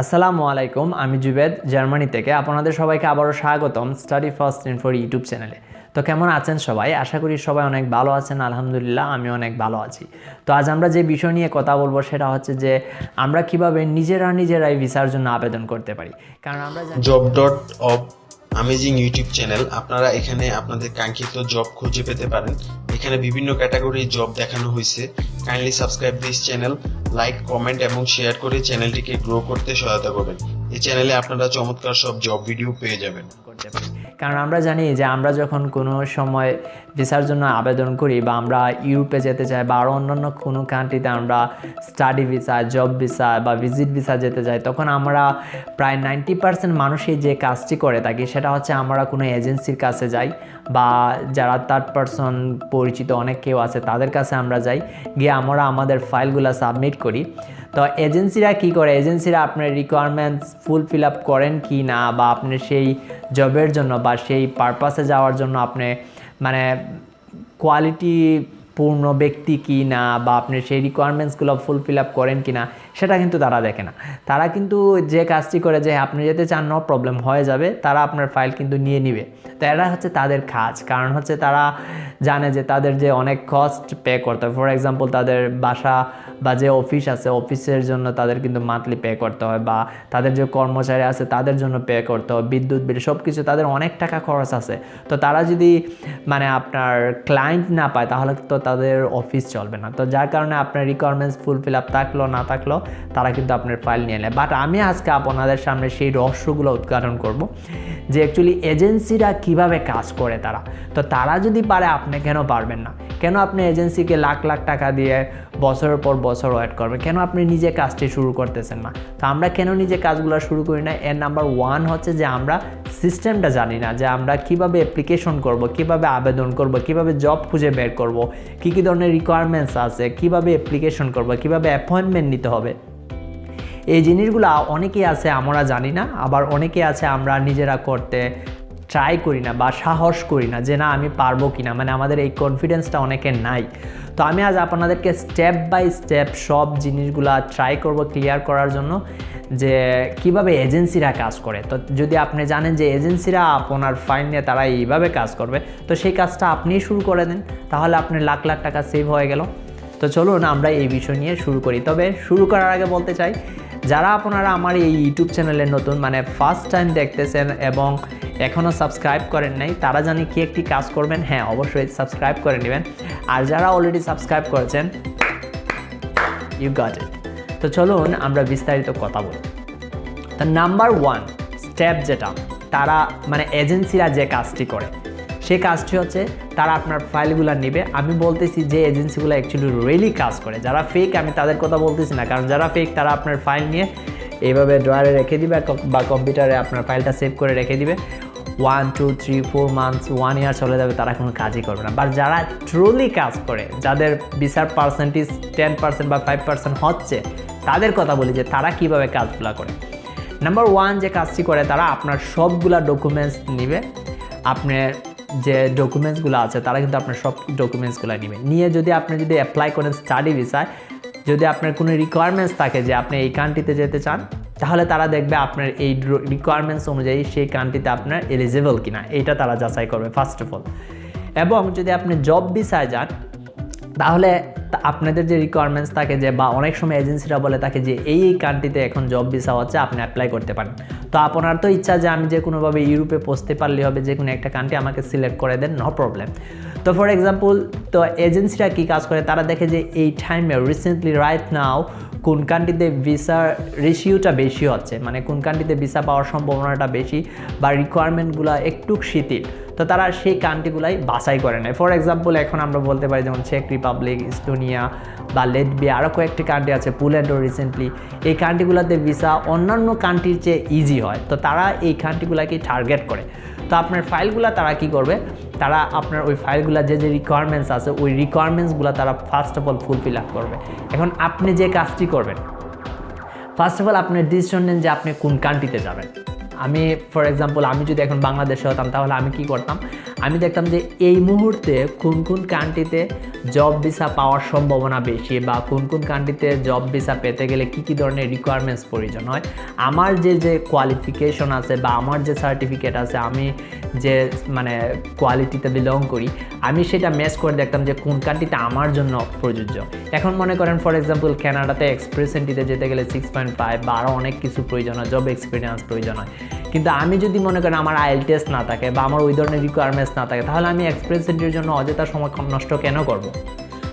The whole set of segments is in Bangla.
আসসালামু আলাইকুম, আমি জুবেদ, জার্মানি থেকে। আপনাদের সবাইকে আবারও স্বাগতম study first info YouTube চ্যানেলে। তো কেমন আছেন সবাই? আশা করি সবাই অনেক ভালো আছেন, আলহামদুলিল্লাহ আমি অনেক ভালো আছি। তো আজ আমরা যে বিষয় নিয়ে কথা বলব সেটা হচ্ছে যে, আমরা কীভাবে নিজেরা নিজেরাই ভিসার জন্য আবেদন করতে পারি। কারণ আমরা job dot of amazing YouTube channel আপনারা এখানে আপনাদের কাঙ্ক্ষিত জব খুঁজে পেতে পারেন। এখানে বিভিন্ন ক্যাটাগরির জব দেখানো হয়েছে। Kindly subscribe this channel like comment এবং শেয়ার করে চ্যানেলটিকে গ্রো করতে সহায়তা করবেন। এই চ্যানেলে আপনারা চমৎকার সব জব ভিডিও পেয়ে যাবেন। কারণ আমরা জানি যে আমরা যখন কোনো সময় ভিসার জন্য আবেদন করি বা আমরা ইউরোপে যেতে চাই বা আরও অন্যান্য কোনো কান্ট্রিতে আমরা স্টাডি ভিসা জব ভিসা বা ভিজিট ভিসা যেতে চাই তখন আমরা প্রায় নাইনটি পার্সেন্ট মানুষই যে কাজটি করে থাকি সেটা হচ্ছে আমরা কোনো এজেন্সির কাছে যাই বা যারা থার্ড পার্সন পরিচিত অনেক কেউ আছে তাদের কাছে আমরা যাই, গিয়ে আমরা আমাদের ফাইলগুলো সাবমিট করি। তো এজেন্সিরা কি করে? এজেন্সিরা আপনার রিকোয়ারমেন্টস ফুলফিল আপ করেন কি না? বা আপনি সেই জবের জন্য বা সেই পারপাসে যাওয়ার জন্য আপনি মানে কোয়ালিটি পূর্ণ ব্যক্তি কি না বা আপনি সেই রিকোয়ারমেন্টসগুলো ফুলফিল আপ করেন কি না সেটা কিন্তু তারা দেখে না। তারা কিন্তু যে কাজটি করে যে আপনি যেতে চান না প্রবলেম হয়ে যাবে, তারা আপনার ফাইল কিন্তু নিয়ে নিবে। তো এরা হচ্ছে তাদের কাজ। কারণ হচ্ছে তারা জানে যে তাদের যে অনেক কস্ট পে করতে হয়। ফর এক্সাম্পল তাদের বাসা বা যে অফিস আছে অফিসের জন্য তাদের কিন্তু মান্থলি পে করতে হয় বা তাদের যে কর্মচারী আছে, তাদের জন্য পে করতে হয়। বিদ্যুৎ বিল সব কিছু তাদের অনেক টাকা খরচ আছে। তো তারা যদি মানে আপনার ক্লায়েন্ট না পায়, তাহলে তো তাদের অফিস চলবে না। তো যার কারণে আপনার রিকোয়ারমেন্টস ফুলফিল আপ থাকল, না থাকল, তারা কিন্তু আপনার ফাইল নিয়ে নেয়। বাট আমি আজকে আপনাদের সামনে সেই রহস্যগুলো উদ্ঘাটন করব, যে অ্যাকচুয়ালি এজেন্সিরা কীভাবে কাজ করে তারা। তো তারা যদি পারে, আপনি কেন পারবেন না? কেন আপনি এজেন্সিকে লাখ লাখ টাকা দিয়ে বছরের পর বছর ওয়েট করবেন? কেন আপনি নিজে কাজটি শুরু করতেছেন না? তো আমরা কেন নিজে কাজগুলো শুরু করি না? এর নাম্বার ওয়ান হচ্ছে যে আমরা সিস্টেমটা জানি না যে আমরা কীভাবে অ্যাপ্লিকেশন করব, কীভাবে আবেদন করব, কীভাবে জব খুঁজে বের করব, কী কী ধরনের রিকোয়ারমেন্টস আছে, কীভাবে অ্যাপ্লিকেশন করব, কীভাবে অ্যাপয়েন্টমেন্ট নিতে হবে। এই জিনিসগুলো অনেকেই আছে, আমরা জানি না, আবার অনেকে আছে, আমরা নিজেরা করতে ট্রাই করি না বা সাহস করি না যে না, আমি পারব কি না মানে আমাদের এই কনফিডেন্সটা অনেকের নাই। তো আমি আজ আপনাদেরকে স্টেপ বাই স্টেপ সব জিনিসগুলা ট্রাই করব ক্লিয়ার করার জন্য যে কীভাবে এজেন্সিরা কাজ করে। তো যদি আপনি জানেন যে এজেন্সিরা আপনার ফাইন নিয়ে তারা এইভাবে কাজ করবে, তো সেই কাজটা আপনিই শুরু করে দেন। তাহলে আপনার লাখ লাখ টাকা সেভ হয়ে গেল। তো চলুন আমরা এই বিষয় নিয়ে শুরু করি। তবে শুরু করার আগে বলতে চাই যারা আপনারা আমার এই ইউটিউব চ্যানেলে নতুন মানে ফার্স্ট টাইম দেখতেছেন এবং এখনও সাবস্ক্রাইব করেন নাই, তারা জানি কি একটি কাজ করবেন। হ্যাঁ অবশ্যই সাবস্ক্রাইব করে নেবেন। আর যারা অলরেডি সাবস্ক্রাইব করেছেন ইউ গট ইট তো চলুন আমরা বিস্তারিত কথা বলি। তো নাম্বার ওয়ান স্টেপ যেটা, তারা মানে এজেন্সিরা যে কাজটি করে। সেই কাজটি হচ্ছে তারা আপনার ফাইলগুলো নেবে। আমি বলতেছি যে এজেন্সিগুলো অ্যাকচুয়ালি রিয়েলি কাজ করে। যারা ফেক আমি তাদের কথা বলতেছি না। কারণ যারা ফেক তারা আপনার ফাইল নিয়ে এইভাবে ড্রয়ারে রেখে দিবে বা কম্পিউটারে আপনার ফাইলটা সেভ করে রেখে দিবে। One two three four months one year চলে যাবে, তারা কোনো কাজই করবে না। বাট যারা ট্রুলি কাজ করে, যাদের বিচার পার্সেন্টেজ টেন পার্সেন্ট বা ফাইভ পার্সেন্ট হচ্ছে, তাদের কথা বলি যে তারা কীভাবে কাজগুলো করে। নাম্বার ওয়ান যে কাজটি করে, তারা আপনার সবগুলা ডকুমেন্টস নেবে। আপনার যে ডকুমেন্টসগুলো আছে, তারা কিন্তু আপনার সব ডকুমেন্টসগুলো নেবে। নিয়ে যদি আপনি যদি অ্যাপ্লাই করেন স্টাডি ভিসায় যদি আপনার কোনো রিকোয়ারমেন্টস থাকে যে আপনি এই কান্ট্রিতে যেতে চান, তাহলে তারা দেখবে আপনার এই রিকোয়ারমেন্টস অনুযায়ী সেই কান্ট্রিতে আপনার এলিজিবল কিনা। এটা তারা যাচাই করবে ফার্স্ট অফ অল এবং যদি আপনি জব ভিসায় যান, তাহলে আপনাদের যে রিকোয়ারমেন্টস থাকে যে বা অনেক সময় এজেন্সিরা বলে থাকে যে এই কান্ট্রিতে এখন জব ভিসা হচ্ছে, আপনি অ্যাপ্লাই করতে পারেন। তো আপনার তো ইচ্ছা যে আমি যে কোনোভাবে ইউরোপে পৌঁছতে পারলে হবে যে কোনো একটা কান্ট্রি আমাকে সিলেক্ট করে দেন নো প্রবলেম তো ফর এক্সাম্পল তো এজেন্সিরা কী কাজ করে? তারা দেখে যে এই টাইমে রিসেন্টলি রাইট নাও কোন কান্ট্রিতে ভিসা রেশিওটা বেশি হচ্ছে মানে কোন কান্ট্রিতে ভিসা পাওয়ার সম্ভাবনাটা বেশি বা রিকোয়ারমেন্টগুলো একটু শিথিল। তো তারা সেই কান্ট্রিগুলাই বাছাই করে নেয়। ফর এক্সাম্পল এখন আমরা বলতে পারি যেমন চেক রিপাবলিক ইস্তোনিয়া বা লেটবিয়া আরও কয়েকটি কান্ট্রি আছে পুল্যান্ডও রিসেন্টলি এই কান্ট্রিগুলোতে ভিসা অন্যান্য কান্ট্রির চেয়ে ইজি হয়। তো তারা এই কান্ট্রিগুলোকে টার্গেট করে। তো আপনার ফাইলগুলো তারা কি করবে? তারা আপনার ওই ফাইলগুলো যে যে রিকোয়ারমেন্টস আছে, ওই রিকোয়ারমেন্টসগুলো তারা first of all fulfil up করবে। এখন আপনি যে কাজটি করবেন ফার্স্ট অফ অল আপনি ডিসিশন নেন যে আপনি কোন কান্ট্রিতে যাবেন। আমি ফর এক্সাম্পল আমি যদি এখন বাংলাদেশে হতাম তাহলে আমি কি করতাম? আমি দেখতাম যে এই মুহূর্তে কোন কোন কান্ট্রিতে জব ভিসা পাওয়ার সম্ভাবনা বেশি বা কোন কোন কান্ট্রিতে জব ভিসা পেতে গেলে কী কী ধরনের রিকোয়ারমেন্টস প্রয়োজন হয়। আমার যে যে কোয়ালিফিকেশন আছে বা আমার যে সার্টিফিকেট আছে, আমি যে মানে কোয়ালিটিতে বিলং করি, আমি সেটা ম্যাচ করে দেখতাম যে কোন কান্ট্রিতে আমার জন্য প্রযোজ্য। এখন মনে করেন ফর এক্সাম্পল কানাডাতে এক্সপ্রেস এন্ট্রিতে যেতে গেলে সিক্স পয়েন্ট ফাইভ বা আরও অনেক কিছু প্রয়োজন হয় জব এক্সপিরিয়েন্স প্রয়োজন হয়। কিন্তু আমি যদি মনে করেন আমার আইএল টেস্ট না থাকে বা আমার ওই ধরনের রিকোয়ারমেন্টস না থাকে, তাহলে আমি এক্সপ্রেস এন্ট্রির জন্য অযথা সময় নষ্ট কেন করব?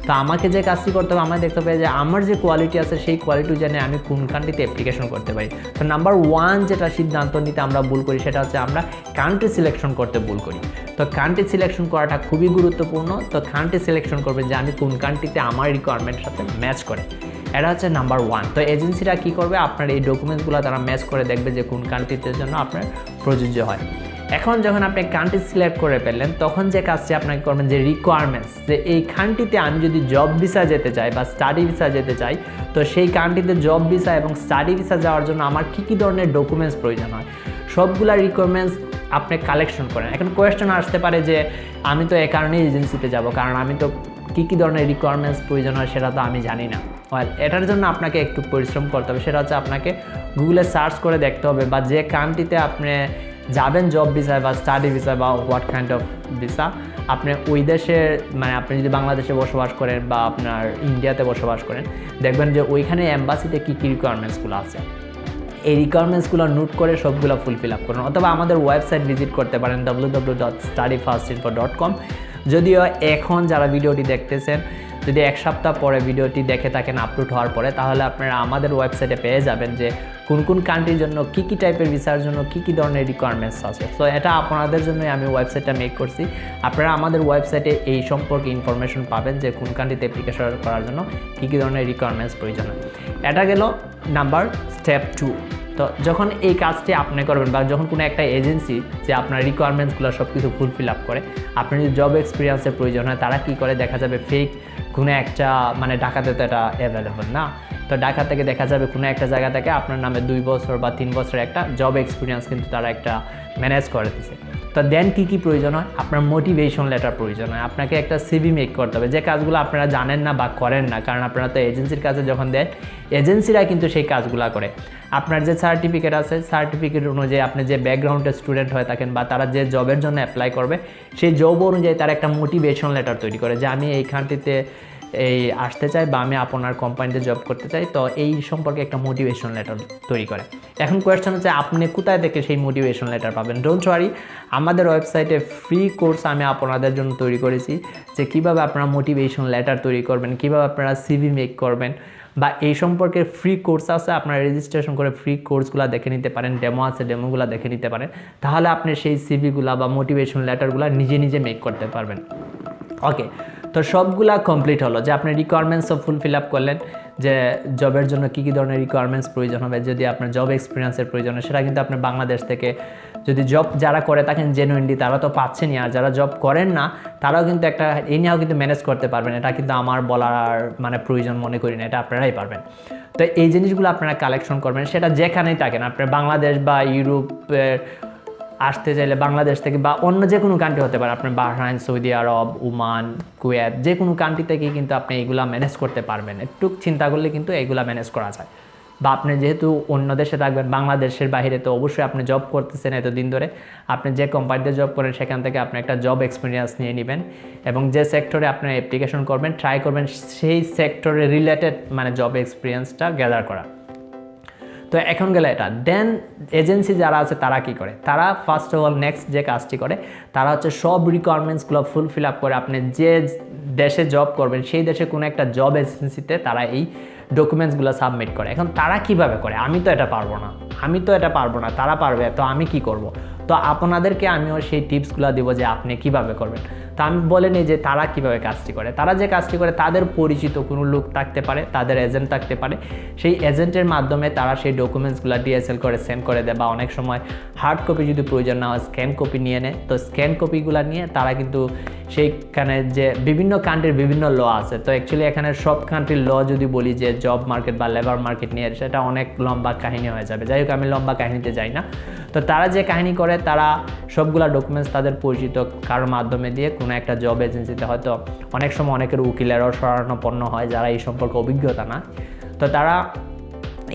তো আমাকে যে কাজটি করতে হবে আমাকে দেখতে হবে যে আমার যে কোয়ালিটি আছে, সেই কোয়ালিটি জানে আমি কোন কান্ট্রিতে অ্যাপ্লিকেশন করতে পারি। তো নাম্বার ওয়ান যেটা সিদ্ধান্ত নিতে আমরা ভুল করি, সেটা হচ্ছে আমরা কান্ট্রি সিলেকশন করতে ভুল করি। তো কান্ট্রি সিলেকশন করাটা খুবই গুরুত্বপূর্ণ। তো কান্ট্রি সিলেকশন করবেন যে আমি কোন কান্ট্রিতে আমার রিকোয়ারমেন্টের সাথে ম্যাচ করে। এটা হচ্ছে নাম্বার ওয়ান তো এজেন্সিরা কী করবে? আপনার এই ডকুমেন্টসগুলো তারা ম্যাচ করে দেখবে যে কোন কান্ট্রিতে জন্য আপনার প্রযোজ্য হয়। এখন যখন আপনি কান্ট্রি সিলেক্ট করে ফেললেন, তখন যে কাজটি আপনাকে করবেন, যে রিকোয়ারমেন্টস যে এই কান্ট্রিতে আমি যদি জব ভিসা যেতে চাই বা স্টাডি ভিসা যেতে চাই, তো সেই কান্ট্রিতে জব ভিসা এবং স্টাডি ভিসা যাওয়ার জন্য আমার কী কী ধরনের ডকুমেন্টস প্রয়োজন হয়? সবগুলা রিকোয়ারমেন্টস আপনি কালেকশন করেন। এখন কোয়েশ্চেন আসতে পারে যে, আমি তো এ কারণেই এজেন্সিতে যাব, কারণ আমি তো কী কী ধরনের রিকোয়ারমেন্টস প্রয়োজন হয় সেটা তো আমি জানি না। ওয়েল এটার জন্য আপনাকে একটু পরিশ্রম করতে হবে। সেটা হচ্ছে আপনাকে গুগলে সার্চ করে দেখতে হবে বা যে কান্ট্রিতে আপনি যাবেন জব ভিসায় বা স্টাডি ভিসায় বা হোয়াট কাইন্ড অফ ভিসা আপনি ওই দেশের মানে আপনি যদি বাংলাদেশে বসবাস করেন বা আপনার ইন্ডিয়াতে বসবাস করেন, দেখবেন যে ওইখানে অ্যাম্বাসিতে কী কী রিকোয়ারমেন্টসগুলো আছে। এই রিকোয়ারমেন্টসগুলো নোট করে সবগুলো ফুলফিল আপ করুন। অথবা আমাদের ওয়েবসাইট ভিজিট করতে পারেন W W dot study first info dot com যদিও এখন যারা ভিডিওটি দেখতেছেন, যদি এক সপ্তাহ পরে ভিডিওটি দেখে থাকেন আপলোড হওয়ার পরে, তাহলে আপনারা আমাদের ওয়েবসাইটে পেয়ে যাবেন যে কোন কোন কান্ট্রির জন্য কী কী টাইপের ভিসার জন্য কী কী ধরনের রিকোয়ারমেন্টস আছে। তো এটা আপনাদের জন্যই আমি ওয়েবসাইটটা মেক করছি। আপনারা আমাদের ওয়েবসাইটে এই সম্পর্কে ইনফরমেশন পাবেন যে কোন কান্ট্রিতে অ্যাপ্লিকেশন করার জন্য কী কী ধরনের রিকোয়ারমেন্টস প্রয়োজন। এটা গেল নাম্বার স্টেপ টু তো যখন এই কাজটি আপনি করবেন বা যখন কোনো একটা এজেন্সি যে আপনার রিকোয়ারমেন্টসগুলো সব কিছু ফুলফিল আপ করে, আপনার যদি জব এক্সপিরিয়েন্সের প্রয়োজন হয়, তারা কি করে? দেখা যাবে ফেক কোনো একটা মানে ঢাকাতে তো এটা অ্যাভেলেবল না। তো ঢাকা থেকে দেখা যাবে কোনো একটা জায়গা থেকে আপনার নামে দুই বছর বা তিন বছর একটা জব এক্সপিরিয়েন্স কিন্তু তারা একটা ম্যানেজ করে দিছে তো দেন কী কী প্রয়োজন হয়? আপনার মোটিভেশন লেটার প্রয়োজন হয়। আপনাকে একটা সিভি মেক করতে হবে। যে কাজগুলো আপনারা জানেন না বা করেন না, কারণ আপনারা তো এজেন্সির কাছে যখন দেন এজেন্সিরা কিন্তু সেই কাজগুলো করে। আপনার যে সার্টিফিকেট আছে সার্টিফিকেট অনুযায়ী আপনি যে ব্যাকগ্রাউন্ডের স্টুডেন্ট হয়ে থাকেন বা তারা যে জবের জন্য অ্যাপ্লাই করবে, সেই জব অনুযায়ী তারা একটা মোটিভেশন লেটার তৈরি করে যে আমি এইখানটিতে এই আসতে চাই বা আমি আপনার কোম্পানিতে জব করতে চাই, তো এই সম্পর্কে একটা মোটিভেশন লেটার তৈরি করে। এখন কোয়েশ্চেন হচ্ছে, আপনি কোথায় থেকে সেই মোটিভেশন লেটার পাবেন? ডোন্ট ওয়ারি আমাদের ওয়েবসাইটে ফ্রি কোর্স আমি আপনাদের জন্য তৈরি করেছি, যে কীভাবে আপনারা মোটিভেশন লেটার তৈরি করবেন, কীভাবে আপনারা সিভি মেক করবেন, বা এই সম্পর্কে ফ্রি কোর্স আছে, আপনারা রেজিস্ট্রেশন করে ফ্রি কোর্সগুলো দেখে নিতে পারেন ডেমো আছে ডেমোগুলো দেখে নিতে পারেন, তাহলে আপনি সেই সিভিগুলো বা মোটিভেশন লেটারগুলো নিজে নিজে মেক করতে পারবেন। ওকে তো সবগুলা কমপ্লিট হলো যে আপনি রিকোয়ারমেন্টস সব ফুলফিল আপ করলেন যে জবের জন্য কী কী ধরনের রিকোয়ারমেন্টস প্রয়োজন হবে, যদি আপনার জব এক্সপিরিয়েন্সের প্রয়োজন হয়, সেটা কিন্তু আপনি বাংলাদেশ থেকে যদি জব যারা করে থাকেন জেনুইনলি তারা তো পাচ্ছেনই, আর যারা জব করেন না, তারাও কিন্তু একটা এই নিয়েও কিন্তু ম্যানেজ করতে পারবেন। এটা কিন্তু আমার বলার মানে প্রয়োজন মনে করি না, এটা আপনারাই পারবেন। তো এই জিনিসগুলো আপনারা কালেকশন করবেন, সেটা যেখানেই থাকেন, আপনার বাংলাদেশ বা ইউরোপের আসতে চাইলে বাংলাদেশ থেকে বা অন্য যে কোনো কান্ট্রি হতে পারে, আপনার Bahrain, Saudi Arab, Oman, Kuwait, যে কোনো কান্ট্রি থেকে কিন্তু আপনি এইগুলা ম্যানেজ করতে পারবেন। একটু চিন্তা করলে কিন্তু এইগুলা ম্যানেজ করা যায়। বা আপনি যেহেতু অন্য দেশে থাকবেন, বাংলাদেশের বাইরে, তো অবশ্যই আপনি জব করতেছেন এতদিন ধরে। আপনি যে কোম্পানিতে জব করেন, সেখান থেকে আপনি একটা জব এক্সপিরিয়েন্স নিয়ে নেবেন এবং যে সেক্টরে আপনি অ্যাপ্লিকেশন করবেন ট্রাই করবেন, সেই সেক্টরে রিলেটেড মানে জব এক্সপিরিয়েন্সটা গ্যাদার করা। তো এখন গেলে এটা। দেন এজেন্সি যারা আছে, তারা কি করে? তারা ফার্স্ট অফ অল নেক্সট যে কাজটি করে, তারা হচ্ছে সব রিকোয়ারমেন্টসগুলো ফুলফিল আপ করে আপনি যে দেশে জব করবেন, সেই দেশে কোনো একটা জব এজেন্সিতে তারা এই ডকুমেন্টসগুলো সাবমিট করে। এখন তারা কীভাবে করে? আমি তো এটা পারব না। আমি তো এটা পারব না। তারা পারবে, তো আমি কি করব? তো আপনাদেরকে আমিও সেই টিপসগুলো দেবো যে আপনি কীভাবে করবেন। তো আমি বলে নিই যে তারা কীভাবে কাজটি করে। তারা যে কাজটি করে, তাদের পরিচিত কোনো লোক থাকতে পারে, তাদের এজেন্ট থাকতে পারে। সেই এজেন্টের মাধ্যমে তারা সেই ডকুমেন্টসগুলো ডিএসএল করে সেন্ড করে দেয় বা অনেক সময় হার্ড কপি যদি প্রয়োজন না হয় স্ক্যান কপি নিয়ে নেয়। তো স্ক্যান কপিগুলো নিয়ে তারা কিন্তু সেইখানে যে বিভিন্ন কান্ট্রির বিভিন্ন ল আছে। তো অ্যাকচুয়ালি এখানে সব কান্ট্রির ল যদি বলি যে জব মার্কেট বা লেবার মার্কেট নিয়ে, সেটা অনেক লম্বা কাহিনী হয়ে যাবে। যাই হোক, আমি লম্বা কাহিনীতে যাই না। তো তারা যে কাহিনী করে, তারা সবগুলা ডকুমেন্টস তাদের পরিচিত কারোর মাধ্যমে দিয়ে কোনো একটা জব এজেন্সিতে হয়তো অনেক সময় অনেকের উকিলেরও শরণাপন্ন হয় যারা এই সম্পর্কে অভিজ্ঞতা না। তো তারা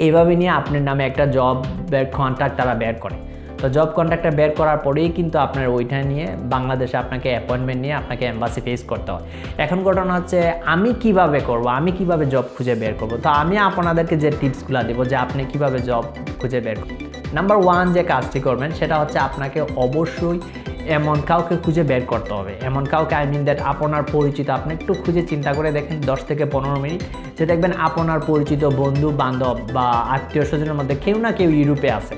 এইভাবে নিয়ে আপনার নামে একটা জবের কন্ট্রাক্ট তারা বের করে। তো জব কন্ট্রাক্টটা বের করার পরেই কিন্তু আপনার ওইটা নিয়ে বাংলাদেশে আপনাকে অ্যাপয়েন্টমেন্ট নিয়ে আপনাকে এম্বাসি ফেস করতে হয়। এখন ঘটনা হচ্ছে আমি কীভাবে করব, আমি কীভাবে জব খুঁজে বের করব? তো আমি আপনাদেরকে যে টিপসগুলো দেবো যে আপনি কীভাবে জব খুঁজে বের করবেন। নাম্বার ওয়ান যে কাজটি করবেন, সেটা হচ্ছে আপনাকে অবশ্যই এমন কাউকে খুঁজে বের করতে হবে। এমন কাউকে আই মিন দ্যাট আপনার পরিচিত, আপনি একটু খুঁজে চিন্তা করে দেখেন দশ থেকে পনেরো মিনিট। যে দেখবেন আপনার পরিচিত বন্ধু, বান্ধব বা আত্মীয় স্বজনের মধ্যে কেউ না কেউ ইউরোপে আছে।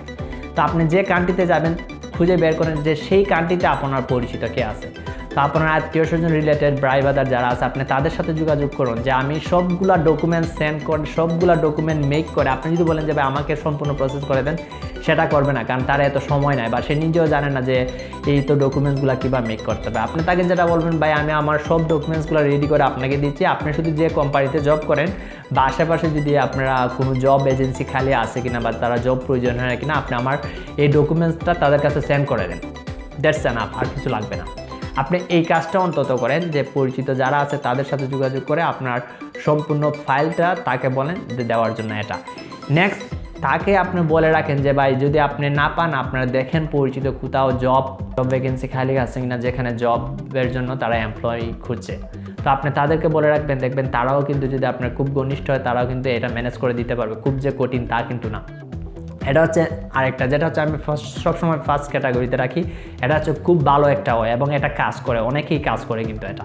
তো আপনি যে কান্ট্রিতে যাবেন, খুঁজে বের করেন যে সেই কান্ট্রিতে আপনার পরিচিত কে আছে। তো আপনার আত্মীয় স্বজন রিলেটেড ব্রাইবাদার যারা আছে, আপনি তাদের সাথে যোগাযোগ করুন যে আমি সবগুলা ডকুমেন্ট সেন্ড করে, সবগুলা ডকুমেন্ট মেক করে, আপনি যদি বলেন যে ভাই আমাকে সম্পূর্ণ প্রসেস করে দেন সেটা করবে না, কারণ তারা এত সময় নেয় বা সে নিজেও জানে না যে এই তো ডকুমেন্টসগুলো কীভাবে মেক করতে হবে। আপনি তাকে যেটা বলবেন, ভাই, আমি আমার সব ডকুমেন্টসগুলো রেডি করে আপনাকে দিচ্ছি। আপনি শুধু যে কোম্পানিতে জব করেন, বা আশেপাশে যদি আপনারা কোনো জব এজেন্সি খালি আছে কিনা বা তারা জব প্রয়োজন হয় কিনা, আপনি আমার এই ডকুমেন্টসটা তাদের কাছে সেন্ড করে দেন। দ্যাটস এনাফ আর কিছু লাগবে না। আপনি এই কাজটা অন্তত করেন যে পরিচিত যারা আছে তাদের সাথে যোগাযোগ করে আপনার সম্পূর্ণ ফাইলটা তাকে বলেন যে দেওয়ার জন্য এটা। নেক্সট তাকে আপনি বলে রাখেন যে, ভাই, যদি আপনি না পান, আপনারা দেখেন পরিচিত কোথাও জব জব ভ্যাকেন্সি খালি আছে কিনা, যেখানে জবের জন্য তারা এমপ্লয়ি খুঁজছে। তো আপনি তাদেরকে বলে রাখবেন, দেখবেন তারাও কিন্তু যদি আপনার খুব ঘনিষ্ঠ হয়, তারাও কিন্তু এটা ম্যানেজ করে দিতে পারবে। খুব যে কঠিন তা কিন্তু না। এটা হচ্ছে আরেকটা, যেটা হচ্ছে আমি ফার্স্ট, সবসময় ফার্স্ট ক্যাটাগরিতে রাখি। এটা হচ্ছে খুব ভালো একটা হয় এবং এটা কাজ করে, অনেকেই কাজ করে কিন্তু এটা।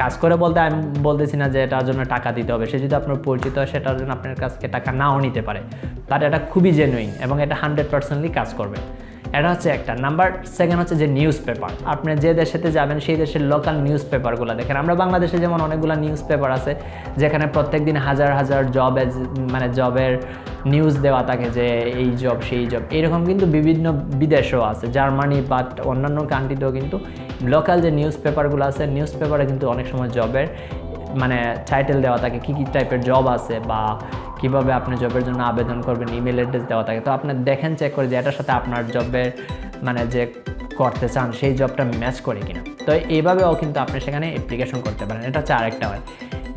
কাজ করে বলতে আমি বলতেছি না যে এটার জন্য টাকা দিতে হবে। সে যদি আপনার পরিচিত হয়, সেটার জন্য আপনার কাছ থেকে টাকা নাও নিতে পারে। তার এটা খুবই জেনুইন এবং এটা হান্ড্রেড পার্সেন্টলি কাজ করবে। এটা হচ্ছে একটা। নাম্বার সেকেন্ড হচ্ছে যে নিউজ পেপার আপনি যে দেশেতে যাবেন, সেই দেশের লোকাল নিউজ পেপারগুলো দেখেন। আমরা বাংলাদেশে যেমন অনেকগুলো নিউজ পেপার আছে, যেখানে প্রত্যেক দিন হাজার হাজার জব মানে জবের নিউজ দেওয়া থাকে যে এই জব সেই জব এরকম কিন্তু বিভিন্ন বিদেশেও আছে। জার্মানি বাট অন্যান্য কান্ট্রিতেও কিন্তু লোকাল যে নিউজ পেপারগুলো আছে নিউজ পেপারে কিন্তু অনেক সময় জবের মানে টাইটেল দেওয়া থাকে, কী কী টাইপের জব আছে বা কীভাবে আপনি জবের জন্য আবেদন করবেন ইমেল অ্যাড্রেস দেওয়া থাকে। তো আপনি দেখেন চেক করে যে এটার সাথে আপনার জবের মানে যে করতে চান, সেই জবটা ম্যাচ করে কিনা। তো এইভাবেও কিন্তু আপনি সেখানে অ্যাপ্লিকেশন করতে পারেন। এটা হচ্ছে আরেকটা হয়।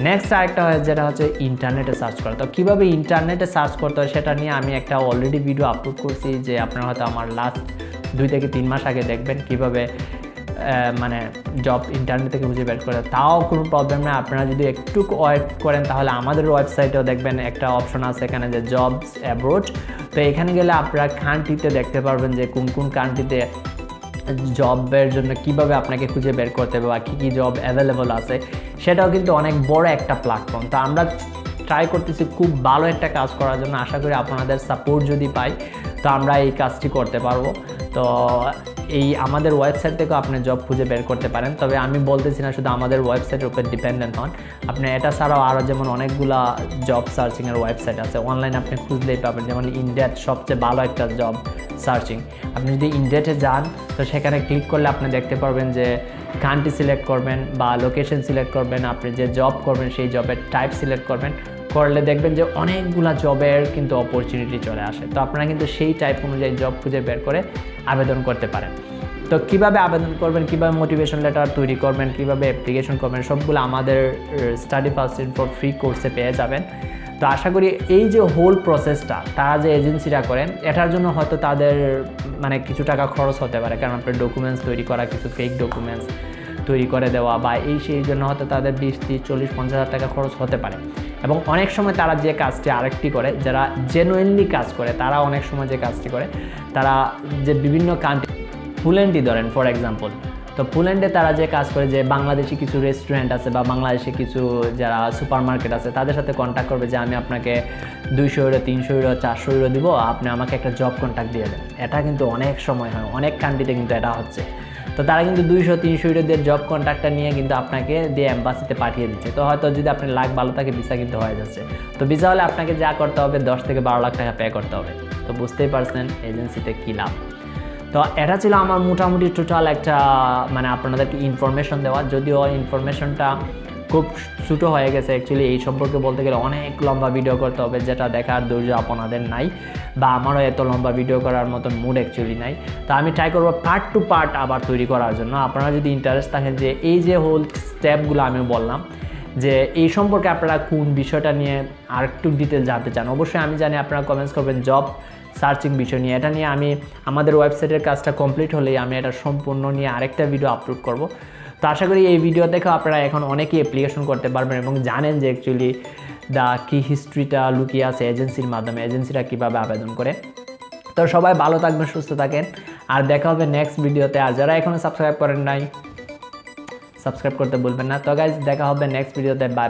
নেক্সট আরেকটা হয়, যেটা হচ্ছে ইন্টারনেটে সার্চ করা। তো কীভাবে ইন্টারনেটে সার্চ করতে হয়, সেটা নিয়ে আমি একটা অলরেডি ভিডিও আপলোড করছি যে আপনারা হয়তো আমার লাস্ট দুই থেকে তিন মাস আগে দেখবেন কীভাবে মানে জব ইন্টারনেট থেকে খুঁজে বের করে, তাও কোনো প্রবলেম নেই আপনারা যদি একটু ওয়েট করেন, তাহলে আমাদের ওয়েবসাইটেও দেখবেন একটা অপশন আছে এখানে যে জবস অ্যাব্রোড তো এখানে গেলে আপনারা কান্ট্রিতে দেখতে পারবেন যে কোন কোন কান্ট্রিতে জবের জন্য কীভাবে আপনাকে খুঁজে বের করতে হবে বা কী কী জব অ্যাভেলেবল আছে। সেটাও কিন্তু অনেক বড় একটা প্ল্যাটফর্ম তো আমরা ট্রাই করতেছি খুব ভালো একটা কাজ করার জন্য। আশা করি আপনাদের সাপোর্ট যদি পাই, তো আমরা এই কাজটি করতে পারব। তো এই আমাদের ওয়েবসাইট থেকেও আপনি জব খুঁজে বের করতে পারেন। তবে আমি বলতেছি না শুধু আমাদের ওয়েবসাইটের উপর ডিপেন্ডেন্ট হন। আপনি এটা ছাড়াও আরও যেমন অনেকগুলা জব সার্চিংয়ের ওয়েবসাইট আছে। অনলাইন আপনি খুঁজলেই পাবেন। যেমন ইন্ডিয়ার সবচেয়ে ভালো একটা জব সার্চিং আপনি যদি ইন্ডিয়াতে যান, তো সেখানে ক্লিক করলে আপনি দেখতে পারবেন যে কান্ট্রি সিলেক্ট করবেন বা লোকেশন সিলেক্ট করবেন। আপনি যে জব করবেন, সেই জবের টাইপ সিলেক্ট করবেন। করলে দেখবেন যে অনেকগুলা জবের কিন্তু অপরচুনিটি চলে আসে। তো আপনারা কিন্তু সেই টাইপ অনুযায়ী জব খুঁজে বের করে আবেদন করতে পারেন। তো কীভাবে আবেদন করবেন, কীভাবে মোটিভেশন লেটার তৈরি করবেন, কীভাবে অ্যাপ্লিকেশন করবেন, সবগুলো আমাদের স্টাডি ফার্স্ট ফর ফ্রি কোর্সে পেয়ে যাবেন। তো আশা করি এই যে হোল প্রসেসটা তারা যে এজেন্সিরা করেন, এটার জন্য হয়তো তাদের মানে কিছু টাকা খরচ হতে পারে। কারণ আপনার ডকুমেন্টস তৈরি করা, কিছু ফেক ডকুমেন্টস তৈরি করে দেওয়া বা এই সেই জন্য হয়তো তাদের বিশ, তিরিশ, চল্লিশ, পঞ্চাশ হাজার টাকা খরচ হতে পারে। এবং অনেক সময় তারা যে কাজটি আরেকটি করে, যারা জেনুইনলি কাজ করে, তারা অনেক সময় যে কাজটি করে, তারা যে বিভিন্ন কান্ট্রি পুল্যান্ডই ধরেন ফর এক্সাম্পল তো পুল্যান্ডে তারা যে কাজ করে যে বাংলাদেশি কিছু রেস্টুরেন্ট আছে বা বাংলাদেশে কিছু যারা সুপার মার্কেট আছে, তাদের সাথে কন্ট্যাক্ট করবে যে আমি আপনাকে দুইশো ইউরো তিনশো ইউরো চারশো ইউরো দিব, আপনি আমাকে একটা জব কন্ট্যাক্ট দিয়ে দেন। এটা কিন্তু অনেক সময় হয়, অনেক কান্ট্রিতে কিন্তু এটা হচ্ছে। তো তারা কিন্তু দুইশো, তিনশো ইউরোদের জব কন্ট্রাক্টটা নিয়ে কিন্তু আপনাকে দিয়ে অ্যাম্বাসিতে পাঠিয়ে দিচ্ছে। তো হয়তো যদি আপনার লাখ ভালো থাকে ভিসা কিন্তু হয়ে যাচ্ছে। তো ভিসা হলে আপনাকে যা করতে হবে, দশ থেকে বারো লাখ টাকা পে করতে হবে। তো বুঝতেই পারছেন এজেন্সিতে কী লাভ। তো এটা ছিল আমার মোটামুটি টোটাল একটা মানে আপনাদেরকে ইনফরমেশন দেওয়া। যদিও ইনফরমেশনটা খুব ছোটো হয়ে গেছে অ্যাকচুয়ালি এই সম্পর্কে বলতে গেলে অনেক লম্বা ভিডিও করতে হবে, যেটা দেখার ধৈর্য আপনাদের নাই বা আমারও এত লম্বা ভিডিও করার মতন মুড অ্যাকচুয়ালি নাই। তো আমি ট্রাই করব পার্ট টু পার্ট আবার তৈরি করার জন্য। আপনারা যদি ইন্টারেস্ট থাকেন যে এই যে হোল স্টেপগুলো আমি বললাম, যে এই সম্পর্কে আপনারা কোন বিষয়টা নিয়ে আর একটু ডিটেল জানতে চান, অবশ্যই আমি জানি আপনারা কমেন্টস করবেন জব সার্চিং বিষয় নিয়ে। এটা নিয়ে আমি আমাদের ওয়েবসাইটের কাজটা কমপ্লিট হলেই আমি এটা সম্পূর্ণ নিয়ে আরেকটা ভিডিও আপলোড করব। তো আশা করি এই ভিডিও দেখে আপনারা এখন অনেকেই অ্যাপ্লিকেশন করতে পারবেন এবং জানেন যে অ্যাকচুয়ালি দা কি হিস্ট্রিটা লুকিয়ে আছে এজেন্সির মাধ্যমে এজেন্সিরা কীভাবে আবেদন করে। তো সবাই ভালো থাকবেন, সুস্থ থাকেন। আর দেখা হবে নেক্সট ভিডিওতে আর যারা এখনও সাবস্ক্রাইব করেন নাই সাবস্ক্রাইব করতে বলবেন না। তো গাইজ দেখা হবে নেক্সট ভিডিওতে বাই